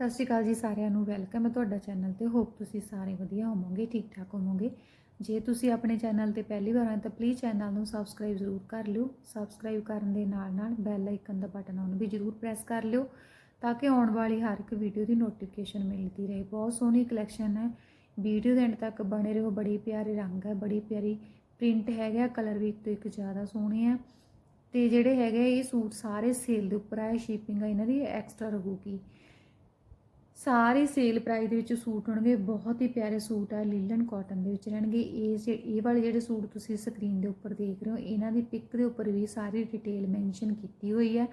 ਸਤਿ ਸ਼੍ਰੀ ਅਕਾਲ ਜੀ ਸਾਰਿਆਂ ਨੂੰ, ਵੈਲਕਮ ਹੈ ਤੁਹਾਡਾ ਚੈਨਲ ਤੇ। ਹੋਪ ਤੁਸੀਂ ਸਾਰੇ ਵਧੀਆ ਹੋਵੋਗੇ ਠੀਕ ਠਾਕ ਹੋਵੋਗੇ। ਜੇ ਤੁਸੀਂ ਆਪਣੇ ਚੈਨਲ ਤੇ ਪਹਿਲੀ ਵਾਰ ਆਏ ਤਾਂ ਪਲੀਜ਼ ਚੈਨਲ ਨੂੰ ਸਬਸਕ੍ਰਾਈਬ ਜ਼ਰੂਰ ਕਰ ਲਿਓ। ਸਬਸਕ੍ਰਾਈਬ ਕਰਨ ਦੇ ਨਾਲ ਨਾਲ ਬੈਲ ਆਈਕਨ ਦਾ ਬਟਨ ਉਹਨੂੰ ਵੀ ਜ਼ਰੂਰ ਪ੍ਰੈਸ ਕਰ ਲਿਓ, ਤਾਂ ਕਿ ਆਉਣ ਵਾਲੀ ਹਰ ਇੱਕ ਵੀਡੀਓ ਦੀ ਨੋਟੀਫਿਕੇਸ਼ਨ ਮਿਲਦੀ ਰਹੇ। ਬਹੁਤ ਸੋਹਣੀ ਕਲੈਕਸ਼ਨ ਹੈ। ਵੀਡੀਓ ਦੇ ਐਂਡ ਤੱਕ ਬਣੇ ਰਹੋ। ਬੜੀ ਪਿਆਰੇ ਰੰਗ ਹੈ, ਬੜੀ ਪਿਆਰੀ ਪ੍ਰਿੰਟ ਹੈਗਾ। ਕਲਰ ਵੀ ਇੱਕ ਤੋਂ ਇੱਕ ਜ਼ਿਆਦਾ ਸੋਹਣੇ ਆ। ਤੇ ਜਿਹੜੇ ਹੈਗੇ ਇਹ ਸੂਟ ਸਾਰੇ ਸੇਲ ਦੇ ਉੱਪਰ ਆਏ। ਸ਼ਿਪਿੰਗ ਆ, ਇਹਨਾਂ ਦੀ ਐਕਸਟਰਾ ਰਹੂਗੀ। ਸਾਰੇ ਸੇਲ ਪ੍ਰਾਈਸ ਦੇ ਵਿੱਚ ਸੂਟ ਹੋਣਗੇ, ਬਹੁਤ ਹੀ ਪਿਆਰੇ ਸੂਟ ਆ, ਲੀਲਨ ਕਾਟਨ ਦੇ ਵਿੱਚ ਰਹਿਣਗੇ। ਇਹ ਇਹ ਵਾਲੇ ਜਿਹੜੇ ਸੂਟ ਤੁਸੀਂ ਸਕਰੀਨ ਦੇ ਉੱਪਰ ਦੇਖ ਰਹੇ ਹੋ, ਇਹਨਾਂ ਦੀ ਪਿਕ ਦੇ ਉੱਪਰ ਵੀ ਸਾਰੀ ਡਿਟੇਲ ਮੈਂਸ਼ਨ ਕੀਤੀ ਹੋਈ ਹੈ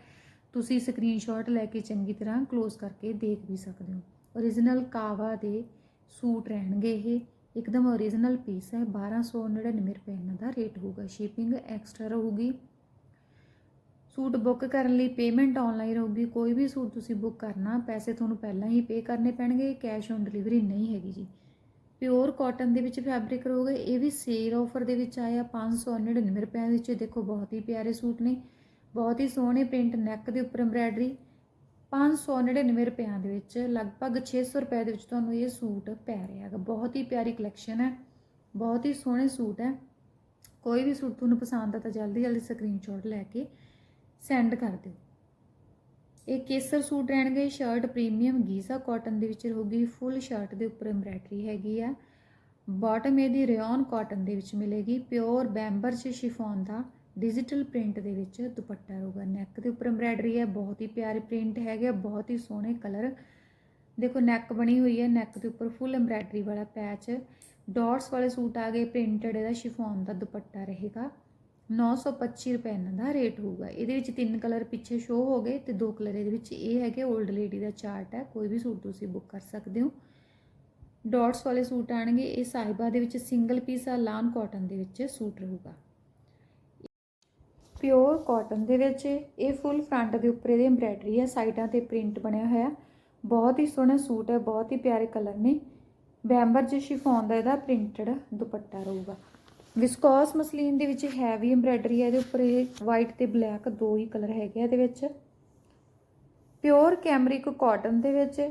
ਤੁਸੀਂ ਸਕਰੀਨਸ਼ਾਟ ਲੈ ਕੇ ਚੰਗੀ ਤਰ੍ਹਾਂ ক্লোਜ਼ ਕਰਕੇ ਦੇਖ ਵੀ ਸਕਦੇ ਹੋ। origignal ਕਾਵਾ ਦੇ ਸੂਟ ਰਹਿਣਗੇ ਇਹ। ਇੱਕਦਮ origignal ਪੀਸ ਹੈ 1299 ਰੁਪਏ ਇਹਨਾਂ ਦਾ ਰੇਟ ਹੋਊਗਾ। ਸ਼ਿਪਿੰਗ ਐਕਸਟਰਾ ਰਹੂਗੀ। ਸੂਟ ਬੁੱਕ ਕਰਨ ਲਈ ਪੇਮੈਂਟ ਆਨਲਾਈਨ ਹੋਊਗੀ ਕੋਈ ਵੀ ਸੂਟ ਤੁਸੀਂ ਬੁੱਕ ਕਰਨਾ, ਪੈਸੇ ਤੁਹਾਨੂੰ ਪਹਿਲਾਂ ਹੀ ਪੇ ਕਰਨੇ ਪੈਣਗੇ ਕੈਸ਼ ਔਨ ਡਿਲੀਵਰੀ ਨਹੀਂ ਹੈਗੀ ਜੀ। ਪਿਓਰ ਕਾਟਨ ਦੇ ਵਿੱਚ ਫੈਬਰਿਕ ਰਹੂਗਾ, ਇਹ ਵੀ ਸੇਲ ਆਫਰ ਦੇ ਵਿੱਚ ਆਇਆ 599 ਰੁਪਏ ਵਿੱਚ ਦੇਖੋ ਬਹੁਤ ਹੀ ਪਿਆਰੇ ਸੂਟ ਨੇ, ਬਹੁਤ ਹੀ ਸੋਹਣੇ ਪ੍ਰਿੰਟ ਨੈਕ ਦੇ ਉੱਪਰ ਐਮਬ੍ਰਾਇਡਰੀ 599 ਰੁਪਿਆਂ ਦੇ ਵਿੱਚ, ਲਗਭਗ 600 ਰੁਪਏ ਦੇ ਵਿੱਚ ਤੁਹਾਨੂੰ ਇਹ ਸੂਟ ਪੈ ਰਿਹਾ ਹੈਗਾ, ਬਹੁਤ ਹੀ ਪਿਆਰੀ ਕਲੈਕਸ਼ਨ ਹੈ, ਬਹੁਤ ਹੀ ਸੋਹਣੇ ਸੂਟ ਹੈ, ਕੋਈ ਵੀ ਸੂਟ ਤੁਹਾਨੂੰ ਪਸੰਦ ਆ ਤਾਂ ਜਲਦੀ ਜਲਦੀ ਸਕਰੀਨਸ਼ਾਟ ਲੈ ਕੇ ਸੈਂਡ ਕਰ ਦਿਓ। ਇਹ ਕੇਸਰ ਸੂਟ ਰਹਿਣਗੇ ਸ਼ਰਟ ਪ੍ਰੀਮੀਅਮ ਗੀਜ਼ਾ ਕਾਟਨ ਦੇ ਵਿੱਚ ਰਹੂਗੀ ਫੁੱਲ ਸ਼ਰਟ ਦੇ ਉੱਪਰ ਐਮਬ੍ਰਾਇਡਰੀ ਹੈਗੀ ਆ। ਬਾਟਮ ਇਹਦੀ ਰਿਓਨ ਕਾਟਨ ਦੇ ਵਿੱਚ ਮਿਲੇਗੀ ਪਿਓਰ ਬੈਂਬਰ ਚ ਸ਼ਿਫੋਨ ਦਾ ਡਿਜੀਟਲ ਪ੍ਰਿੰਟ ਦੇ ਵਿੱਚ ਦੁਪੱਟਾ ਰਹੂਗਾ। ਨੈਕ ਦੇ ਉੱਪਰ ਐਮਬ੍ਰਾਇਡਰੀ ਹੈ ਬਹੁਤ ਹੀ ਪਿਆਰੇ ਪ੍ਰਿੰਟ ਹੈਗੇ ਆ, ਬਹੁਤ ਹੀ ਸੋਹਣੇ ਕਲਰ ਦੇਖੋ ਨੈਕ ਬਣੀ ਹੋਈ ਹੈ ਨੈਕ ਦੇ ਉੱਪਰ ਫੁੱਲ ਐਮਬ੍ਰਾਇਡਰੀ ਵਾਲਾ ਪੈਚ ਡਾਟਸ ਵਾਲੇ ਸੂਟ ਆ ਗਏ ਪ੍ਰਿੰਟਡ ਇਹਦਾ ਸ਼ਿਫੋਨ ਦਾ ਦੁਪੱਟਾ ਰਹੇਗਾ। 925 ਰੁਪਏ ਇਹਨਾਂ ਦਾ ਰੇਟ ਹੋਊਗਾ। ਇਹਦੇ ਵਿੱਚ ਤਿੰਨ ਕਲਰ ਪਿੱਛੇ ਸ਼ੋ ਹੋ ਗਏ ਤੇ ਦੋ ਕਲਰ ਇਹਦੇ ਵਿੱਚ ਇਹ ਹੈਗੇ 올ਡ ਲੇਡੀ ਦਾ ਚਾਰਟ ਹੈ, ਕੋਈ ਵੀ ਸੂਟ ਤੁਸੀਂ ਬੁੱਕ ਕਰ ਸਕਦੇ ਹੋ। ਡਾਟਸ ਵਾਲੇ ਸੂਟ ਆਣਗੇ ਇਹ ਸਾਹਿਬਾ ਦੇ ਵਿੱਚ ਸਿੰਗਲ ਪੀਸ ਆ ਲਾਨ ਕਾਟਨ ਦੇ ਵਿੱਚ ਸੂਟ ਰਹੂਗਾ। ਪਿਓਰ ਕਾਟਨ ਦੇ ਵਿੱਚ ਇਹ ਫੁੱਲ ਫਰੰਟ ਦੇ ਉੱਪਰ ਇਹਦੀ ਐਮਬ੍ਰਾਇਡਰੀ ਹੈ ਸਾਈਡਾਂ ਤੇ ਪ੍ਰਿੰਟ ਬਣਿਆ ਹੋਇਆ। ਬਹੁਤ ਹੀ ਸੋਹਣਾ ਸੂਟ ਹੈ, ਬਹੁਤ ਹੀ ਪਿਆਰੇ ਕਲਰ ਨੇ। ਬੈਂਬਰ ਚ ਸ਼ਿਫੋਨ ਦਾ ਇਹਦਾ ਪ੍ਰਿੰਟਡ ਦੁਪੱਟਾ ਰਹੂਗਾ। ਵਿਸਕੋਸ ਮਸਲੀਨ ਦੇ ਵਿੱਚ ਹੈਵੀ ਐਮਬ੍ਰਾਇਡਰੀ ਹੈ, ਇਹਦੇ ਉੱਪਰ ਇਹ ਵਾਈਟ ਤੇ ਬਲੈਕ ਦੋ ਹੀ ਕਲਰ ਹੈਗੇ ਆ ਇਹਦੇ ਵਿੱਚ। ਪਿਓਰ ਕੈਮਰਿਕ ਕਾਟਨ ਦੇ ਵਿੱਚ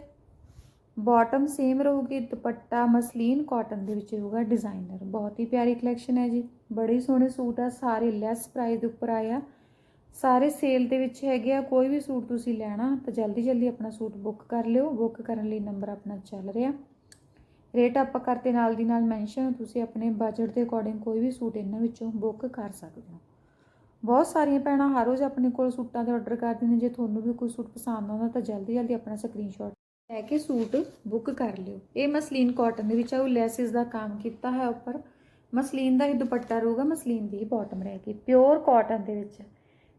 ਬਾਟਮ ਸੇਮ ਰਹੂਗੀ, ਦੁਪੱਟਾ ਮਸਲੀਨ ਕਾਟਨ ਦੇ ਵਿੱਚ ਰਹੂਗਾ ਡਿਜ਼ਾਈਨਰ ਬਹੁਤ ਹੀ ਪਿਆਰੀ ਕਲੈਕਸ਼ਨ ਹੈ ਜੀ। ਬੜੇ ਸੋਹਣੇ ਸੂਟ ਆ, ਸਾਰੇ ਲੈਸ ਪ੍ਰਾਈਸ ਦੇ ਉੱਪਰ ਆਇਆ ਸਾਰੇ ਸੇਲ ਦੇ ਵਿੱਚ ਹੈਗੇ ਆ, ਕੋਈ ਵੀ ਸੂਟ ਤੁਸੀਂ ਲੈਣਾ ਤਾਂ ਜਲਦੀ ਜਲਦੀ ਆਪਣਾ ਸੂਟ ਬੁੱਕ ਕਰ ਲਿਓ। ਬੁੱਕ ਕਰਨ ਲਈ ਨੰਬਰ ਆਪਣਾ ਚੱਲ ਰਿਹਾ। ਰੇਟ ਆਪਾਂ ਕਰਤੇ ਨਾਲ ਦੀ ਨਾਲ ਮੈਂਸ਼ਨ ਤੁਸੀਂ ਆਪਣੇ ਬਜਟ ਦੇ ਅਕੋਰਡਿੰਗ ਕੋਈ ਵੀ ਸੂਟ ਇਹਨਾਂ ਵਿੱਚੋਂ ਬੁੱਕ ਕਰ ਸਕਦੇ ਹੋ। ਬਹੁਤ ਸਾਰੀਆਂ ਭੈਣਾਂ ਹਰ ਰੋਜ਼ ਆਪਣੇ ਕੋਲ ਸੂਟਾਂ ਦੇ ਆਰਡਰ ਕਰਦੀਆਂ ਨੇ। ਜੇ ਤੁਹਾਨੂੰ ਵੀ ਕੋਈ ਸੂਟ ਪਸੰਦ ਆਉਂਦਾ ਤਾਂ ਜਲਦੀ ਜਲਦੀ ਆਪਣਾ ਸਕਰੀਨਸ਼ਾਟ ਲੈ ਕੇ ਸੂਟ ਬੁੱਕ ਕਰ ਲਿਓ। ਇਹ ਮਸਲੀਨ ਕਾਟਨ ਦੇ ਵਿੱਚ ਆ, ਉਹ ਲੈਸਿਸ ਦਾ ਕੰਮ ਕੀਤਾ ਹੈ ਉੱਪਰ। ਮਸਲੀਨ ਦਾ ਹੀ ਦੁਪੱਟਾ ਰਹੂਗਾ, ਮਸਲੀਨ ਦੀ ਬਾਟਮ ਰਹੇਗੀ ਪਿਓਰ ਕਾਟਨ ਦੇ ਵਿੱਚ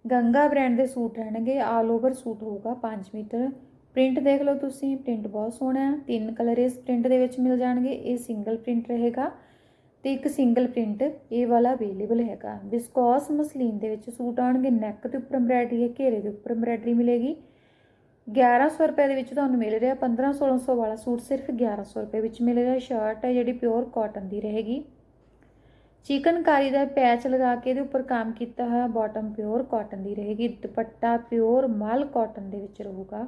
ਗੰਗਾ ਬ੍ਰਾਂਡ ਦੇ ਸੂਟ ਰਹਿਣਗੇ। ਆਲ ਓਵਰ ਸੂਟ ਹੋਊਗਾ 5 ਮੀਟਰ। ਪ੍ਰਿੰਟ ਦੇਖ ਲਓ ਤੁਸੀਂ, ਪ੍ਰਿੰਟ ਬਹੁਤ ਸੋਹਣਾ ਹੈ। ਤਿੰਨ ਕਲਰ ਇਸ ਪ੍ਰਿੰਟ ਦੇ ਵਿੱਚ ਮਿਲ ਜਾਣਗੇ। ਇਹ ਸਿੰਗਲ ਪ੍ਰਿੰਟ ਰਹੇਗਾ ਤੇ ਇੱਕ ਸਿੰਗਲ ਪ੍ਰਿੰਟ ਇਹ ਵਾਲਾ ਅਵੇਲੇਬਲ ਹੈਗਾ। ਵਿਸਕੋਸ ਮਸਲੀਨ ਦੇ ਵਿੱਚ ਸੂਟ ਆਣਗੇ ਨੈਕ ਦੇ ਉੱਪਰ ਐਮਬ੍ਰਾਇਡਰੀ ਹੈ, ਘੇਰੇ ਦੇ ਉੱਪਰ ਐਮਬ੍ਰਾਇਡਰੀ ਮਿਲੇਗੀ। 1100 ਰੁਪਏ ਦੇ ਵਿੱਚ ਤੁਹਾਨੂੰ ਮਿਲ ਰਿਹਾ 15 1600 ਵਾਲਾ ਸੂਟ ਸਿਰਫ 1100 ਰੁਪਏ ਵਿੱਚ ਮਿਲ ਰਿਹਾ। ਸ਼ਰਟ ਹੈ ਜਿਹੜੀ ਪਿਓਰ ਕਾਟਨ ਦੀ ਰਹੇਗੀ। ਚਿਕਨਕਾਰੀ ਦਾ ਪੈਚ ਲਗਾ ਕੇ ਇਹਦੇ ਉੱਪਰ ਕੰਮ ਕੀਤਾ ਹੋਇਆ ਬਾਟਮ ਪਿਓਰ ਕਾਟਨ ਦੀ ਰਹੇਗੀ। ਦੁਪੱਟਾ ਪਿਓਰ ਮਲ ਕਾਟਨ ਦੇ ਵਿੱਚ ਰਹੂਗਾ।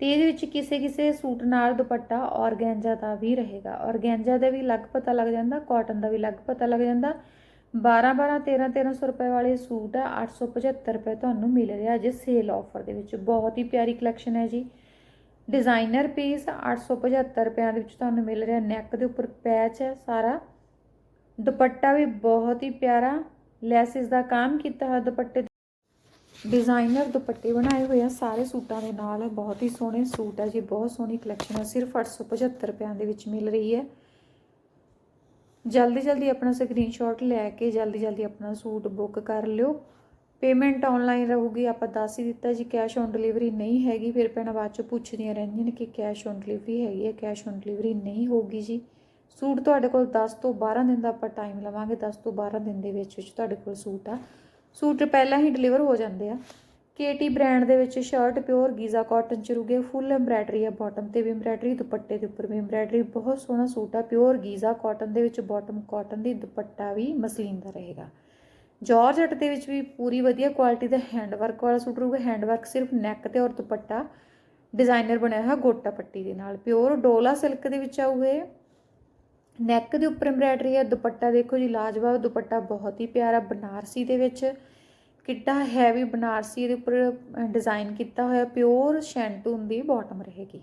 ਤੇ ਇਹਦੇ ਵਿੱਚ ਕਿਸੇ ਕਿਸੇ ਸੂਟ ਨਾਲ ਦੁਪੱਟਾ ਔਰਗੈਂਜਾ ਦਾ ਵੀ ਰਹੇਗਾ। ਔਰਗੈਂਜਾ ਦਾ ਵੀ ਅਲੱਗ ਪਤਾ ਲੱਗ ਜਾਂਦਾ, ਕਾਟਨ ਦਾ ਵੀ ਅਲੱਗ ਪਤਾ ਲੱਗ ਜਾਂਦਾ। 12 12 13 1300 ਰੁਪਏ ਵਾਲੇ ਸੂਟ ਆ 875 ਰੁਪਏ ਤੁਹਾਨੂੰ ਮਿਲ ਰਿਹਾ ਜੇ ਸੇਲ ਆਫਰ ਦੇ ਵਿੱਚ। ਬਹੁਤ ਹੀ ਪਿਆਰੀ ਕਲੈਕਸ਼ਨ ਹੈ ਜੀ। ਡਿਜ਼ਾਈਨਰ ਪੀਸ 875 ਰੁਪਿਆਂ ਦੇ ਵਿੱਚ ਤੁਹਾਨੂੰ ਮਿਲ ਰਿਹਾ। ਨੈਕ ਦੇ ਉੱਪਰ ਪੈਚ ਹੈ ਸਾਰਾ। ਦੁਪੱਟਾ ਵੀ ਬਹੁਤ ਹੀ ਪਿਆਰਾ। ਲੈਸਿਸ ਦਾ ਕੰਮ ਕੀਤਾ ਹੋਇਆ ਦੁਪੱਟੇ ਡਿਜ਼ਾਈਨਰ ਦੁਪੱਟੇ ਬਣਾਏ ਹੋਏ ਆ, ਸਾਰੇ ਸੂਟਾਂ ਦੇ ਨਾਲ ਬਹੁਤ ਹੀ ਸੋਹਣੇ ਸੂਟ ਆ ਜੀ, ਬਹੁਤ ਸੋਹਣੀ ਕਲੈਕਸ਼ਨ ਆ, ਸਿਰਫ 875 ਰੁਪਿਆਂ ਦੇ ਵਿੱਚ ਮਿਲ ਰਹੀ ਹੈ। ਜਲਦੀ ਜਲਦੀ ਆਪਣਾ ਸਕਰੀਨਸ਼ਾਟ ਲੈ ਕੇ ਜਲਦੀ ਜਲਦੀ ਆਪਣਾ ਸੂਟ ਬੁੱਕ ਕਰ ਲਿਓ। ਪੇਮੈਂਟ ਆਨਲਾਈਨ ਰਹੂਗੀ, ਆਪਾਂ ਦੱਸ ਹੀ ਦਿੱਤਾ ਜੀ ਕੈਸ਼ ਔਨ ਡਿਲੀਵਰੀ ਨਹੀਂ ਹੈਗੀ, ਫਿਰ ਭੈਣਾਂ ਬਾਅਦ ਚ ਪੁੱਛਦੀਆਂ ਰਹਿੰਦੀਆਂ ਨੇ ਕਿ ਕੈਸ਼ ਔਨ ਡਿਲੀਵਰੀ ਹੈਗੀ ਹੈ ਕੈਸ਼ ਔਨ ਡਿਲੀਵਰੀ ਨਹੀਂ ਹੋਗੀ ਜੀ। ਸੂਟ ਤੁਹਾਡੇ ਕੋਲ 10 ਤੋਂ 12 ਦਿਨ ਦਾ ਆਪਾਂ ਟਾਈਮ ਲਵਾਂਗੇ 10 ਤੋਂ 12 ਦਿਨ ਦੇ ਵਿੱਚ ਵਿੱਚ ਤੁਹਾਡੇ ਕੋਲ ਸੂਟ ਆ। ਸੂਟ ਪਹਿਲਾਂ ਹੀ ਡਿਲੀਵਰ ਹੋ ਜਾਂਦੇ ਆ। ਕੇਟੀ ਬ੍ਰਾਂਡ ਦੇ ਵਿੱਚ ਸ਼ਰਟ, ਪਿਓਰ, ਗੀਜ਼ਾ ਕਾਟਨ ਚ ਰੂਗੇ ਫੁੱਲ ਐਮਬ੍ਰਾਇਡਰੀ ਆ ਬਾਟਮ ਤੇ ਵੀ ਐਮਬ੍ਰਾਇਡਰੀ ਦੁਪੱਟੇ ਦੇ ਉੱਪਰ ਵੀ ਐਮਬ੍ਰਾਇਡਰੀ ਬਹੁਤ ਸੋਹਣਾ ਸੂਟ ਆ, ਪਿਓਰ, ਗੀਜ਼ਾ ਕਾਟਨ ਦੇ ਵਿੱਚ ਬਾਟਮ ਕਾਟਨ ਦੀ ਦੁਪੱਟਾ ਵੀ ਮਸਲੀਨ ਦਾ ਰਹੇਗਾ। ਜਾਰਜਟ ਦੇ ਵਿੱਚ ਵੀ ਪੂਰੀ ਵਧੀਆ ਕੁਆਲਿਟੀ ਦਾ ਹੈਂਡ ਵਰਕ ਵਾਲਾ ਸੂਟ ਰਹੂਗਾ ਹੈਂਡ ਵਰਕ ਸਿਰਫ ਨੈਕ ਤੇ ਔਰ ਦੁਪੱਟਾ। ਡਿਜ਼ਾਈਨਰ ਬਣਿਆ ਹੋਇਆ ਗੋਟਾ ਪੱਟੀ ਦੇ ਨਾਲ। ਪਿਓਰ ਡੋਲਾ ਸਿਲਕ ਦੇ ਵਿੱਚ ਆਊ ਨੈਕ ਦੇ ਉੱਪਰ ਐਮਬ੍ਰਾਇਡਰੀ ਹੈ, ਦੁਪੱਟਾ ਦੇਖੋ ਜੀ, ਲਾਜਵਾਬ ਦੁਪੱਟਾ, ਬਹੁਤ ਹੀ ਪਿਆਰਾ ਬਨਾਰਸੀ ਦੇ ਵਿੱਚ। ਕਿੱਡਾ ਹੈਵੀ ਬਨਾਰਸੀ ਇਹਦੇ ਉੱਪਰ ਡਿਜ਼ਾਈਨ ਕੀਤਾ ਹੋਇਆ ਪਿਓਰ ਸ਼ੈਂਟੂਨ ਦੀ ਬਾਟਮ ਰਹੇਗੀ।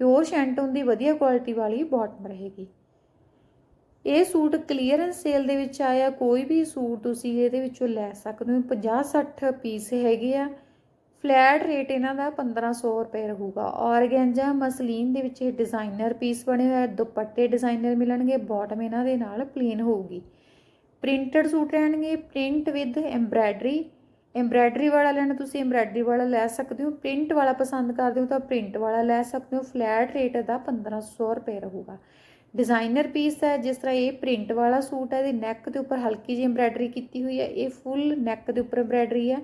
ਪਿਓਰ ਸ਼ੈਂਟੂਨ ਦੀ ਵਧੀਆ ਕੁਆਲਿਟੀ ਵਾਲੀ ਬਾਟਮ ਰਹੇਗੀ। ਇਹ ਸੂਟ ਕਲੀਅਰੈਂਸ ਸੇਲ ਦੇ ਵਿੱਚ ਆਇਆ, ਕੋਈ ਵੀ ਸੂਟ ਤੁਸੀਂ ਇਹਦੇ ਵਿੱਚੋਂ ਲੈ ਸਕਦੇ ਹੋ 50 60 ਪੀਸ ਹੈਗੇ ਆ। ਫਲੈਟ ਰੇਟ ਇਹਨਾਂ ਦਾ 1500 ਰੁਪਏ ਰਹੂਗਾ। ਔਰਗੈਂਜਾ ਮਸਲੀਨ ਦੇ ਵਿੱਚ ਇਹ ਡਿਜ਼ਾਈਨਰ ਪੀਸ ਬਣੇ ਹੋਏ ਦੁਪੱਟੇ ਡਿਜ਼ਾਈਨਰ ਮਿਲਣਗੇ ਬਾਟਮ ਇਹਨਾਂ ਦੇ ਨਾਲ ਪਲੇਨ ਹੋਊਗੀ। ਪ੍ਰਿੰਟਡ ਸੂਟ ਰਹਿਣਗੇ ਪ੍ਰਿੰਟ ਵਿਦ ਐਮਬ੍ਰਾਇਡਰੀ ਐਮਬ੍ਰਾਇਡਰੀ ਵਾਲਾ ਲੈਣਾ, ਤੁਸੀਂ ਐਮਬ੍ਰਾਇਡਰੀ ਵਾਲਾ ਲੈ ਸਕਦੇ ਹੋ। ਪ੍ਰਿੰਟ ਵਾਲਾ ਪਸੰਦ ਕਰਦੇ ਹੋ ਤਾਂ ਪ੍ਰਿੰਟ ਵਾਲਾ ਲੈ ਸਕਦੇ ਹੋ। ਫਲੈਟ ਰੇਟ ਦਾ 1500 ਰੁਪਏ ਰਹੂਗਾ। ਡਿਜ਼ਾਈਨਰ ਪੀਸ ਹੈ, ਜਿਸ ਤਰ੍ਹਾਂ ਇਹ ਪ੍ਰਿੰਟ ਵਾਲਾ ਸੂਟ ਹੈ, ਇਹਦੀ ਨੈਕ ਦੇ ਉੱਪਰ ਹਲਕੀ ਜਿਹੀ ਐਮਬ੍ਰਾਇਡਰੀ ਕੀਤੀ ਹੋਈ ਹੈ। ਇਹ ਫੁੱਲ ਨੈਕ ਦੇ ਉੱਪਰ ਐਮਬ੍ਰਾਇਡਰੀ ਹੈ।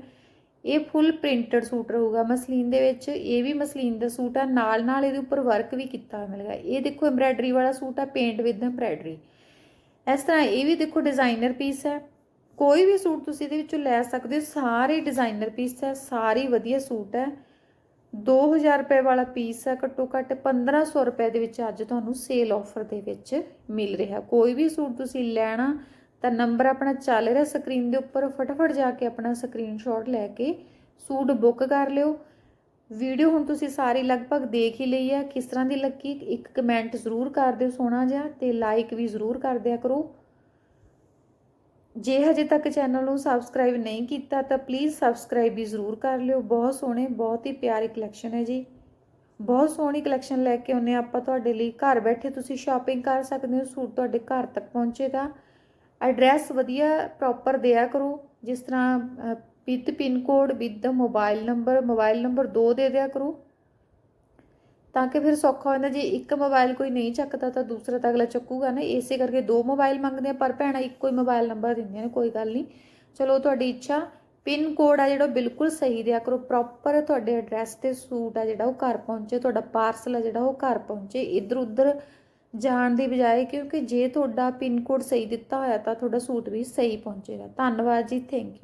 ਇਹ ਫੁੱਲ ਪ੍ਰਿੰਟਡ ਸੂਟ ਰਹੂਗਾ। ਮਸਲੀਨ ਦੇ ਵਿੱਚ ਇਹ ਵੀ ਮਸਲੀਨ ਦਾ ਸੂਟ ਆ। ਨਾਲ ਨਾਲ ਇਹਦੇ ਉੱਪਰ ਵਰਕ ਵੀ ਕੀਤਾ ਹੋਇਆ ਮਿਲੇਗਾ। ਇਹ ਦੇਖੋ ਐਮਬ੍ਰਾਇਡਰੀ ਵਾਲਾ ਸੂਟ ਆ ਪੇਂਟ ਵਿਦ ਐਮਬ੍ਰਾਇਡਰੀ ਇਸ ਤਰ੍ਹਾਂ ਇਹ ਵੀ ਦੇਖੋ ਡਿਜ਼ਾਈਨਰ ਪੀਸ ਹੈ। ਕੋਈ ਵੀ ਸੂਟ ਤੁਸੀਂ ਇਹਦੇ ਵਿੱਚੋਂ ਲੈ ਸਕਦੇ ਹੋ। ਸਾਰੇ ਡਿਜ਼ਾਈਨਰ ਪੀਸ ਹੈ, ਸਾਰੇ ਵਧੀਆ ਸੂਟ ਹੈ। 2000 ਰੁਪਏ ਵਾਲਾ ਪੀਸ ਹੈ। ਘੱਟੋ ਘੱਟ 1500 ਰੁਪਏ ਦੇ ਵਿੱਚ ਅੱਜ ਤੁਹਾਨੂੰ ਸੇਲ ਆਫਰ ਦੇ ਵਿੱਚ ਮਿਲ ਰਿਹਾ। ਕੋਈ ਵੀ ਸੂਟ ਤੁਸੀਂ ਲੈਣਾ ਤਾਂ ਨੰਬਰ ਆਪਣਾ ਚੱਲ ਰਿਹਾ ਸਕਰੀਨ ਦੇ ਉੱਪਰ, ਫਟਾਫਟ ਜਾ ਕੇ ਆਪਣਾ ਸਕਰੀਨਸ਼ਾਟ ਲੈ ਕੇ ਸੂਟ ਬੁੱਕ ਕਰ ਲਿਓ। ਵੀਡੀਓ ਹੁਣ ਤੁਸੀਂ ਸਾਰੀ ਲਗਭਗ ਦੇਖ ਹੀ ਲਈ ਹੈ। ਕਿਸ ਤਰ੍ਹਾਂ ਦੀ ਲੱਗੀ, ਇੱਕ ਕਮੈਂਟ ਜ਼ਰੂਰ ਕਰ ਦਿਓ ਸੋਹਣਾ ਜਿਹਾ ਤੇ ਲਾਈਕ ਵੀ ਜ਼ਰੂਰ ਕਰ ਦਿਆ ਕਰੋ। ਜੇ ਹਜੇ ਤੱਕ ਚੈਨਲ ਨੂੰ ਸਬਸਕ੍ਰਾਈਬ ਨਹੀਂ ਕੀਤਾ ਤਾਂ ਪਲੀਜ਼ ਸਬਸਕ੍ਰਾਈਬ ਵੀ ਜ਼ਰੂਰ ਕਰ ਲਿਓ। ਬਹੁਤ ਸੋਹਣੇ, ਬਹੁਤ ਹੀ ਪਿਆਰੀ ਕਲੈਕਸ਼ਨ ਹੈ ਜੀ। ਬਹੁਤ ਸੋਹਣੀ ਕਲੈਕਸ਼ਨ ਲੈ ਕੇ ਆਉਨੇ ਆਪਾਂ ਤੁਹਾਡੇ ਲਈ। ਘਰ ਬੈਠੇ ਤੁਸੀਂ ਸ਼ਾਪਿੰਗ ਕਰ ਸਕਦੇ ਹੋ, ਸੂਟ ਤੁਹਾਡੇ ਘਰ ਤੱਕ ਪਹੁੰਚੇਗਾ। ਐਡਰੈਸ ਵਧੀਆ ਪ੍ਰੋਪਰ ਦਿਆ ਕਰੋ। ਜਿਸ ਤਰ੍ਹਾਂ with pin code, with mobile number mobile number 2 ਦੇ ਦਿਆ ਕਰੋ। ਤਾਂ ਕਿ ਫਿਰ ਸੌਖਾ ਹੁੰਦਾ ਜੇ ਇੱਕ ਮੋਬਾਈਲ ਕੋਈ ਨਹੀਂ ਚੱਕਦਾ, ਤਾਂ ਦੂਸਰਾ ਤਾਂ ਅਗਲਾ ਚੱਕੂਗਾ ਨਾ। ਇਸੇ ਕਰਕੇ ਦੋ ਮੋਬਾਈਲ ਮੰਗਦੇ ਆ, ਪਰ ਭੈਣਾਂ ਇੱਕੋ ਹੀ ਮੋਬਾਈਲ ਨੰਬਰ ਦਿੰਦੀਆਂ ਨੇ, ਕੋਈ ਗੱਲ ਨਹੀਂ। ਚਲੋ ਤੁਹਾਡੀ ਇੱਛਾ। ਪਿਨ ਕੋਡ ਆ ਜਿਹੜਾ ਬਿਲਕੁਲ ਸਹੀ ਦਿਆ ਕਰੋ। ਪ੍ਰੋਪਰ ਤੁਹਾਡੇ ਐਡਰੈਸ ਤੇ ਸੂਟ ਆ ਜਿਹੜਾ, ਉਹ ਘਰ ਪਹੁੰਚੇ। ਤੁਹਾਡਾ ਪਾਰਸਲ ਆ ਜਿਹੜਾ, ਉਹ ਘਰ ਪਹੁੰਚੇ। ਇੱਧਰ ਉੱਧਰ ਜਾਣ ਦੀ ਬਜਾਏ, ਕਿਉਂਕਿ ਜੇ ਤੁਹਾਡਾ ਪਿੰਨ ਕੋਡ ਸਹੀ ਦਿੱਤਾ ਹੋਇਆ ਤਾਂ ਤੁਹਾਡਾ ਸੂਟ ਵੀ ਸਹੀ ਪਹੁੰਚੇਗਾ। ਧੰਨਵਾਦ ਜੀ ਥੈਂਕ ਯੂ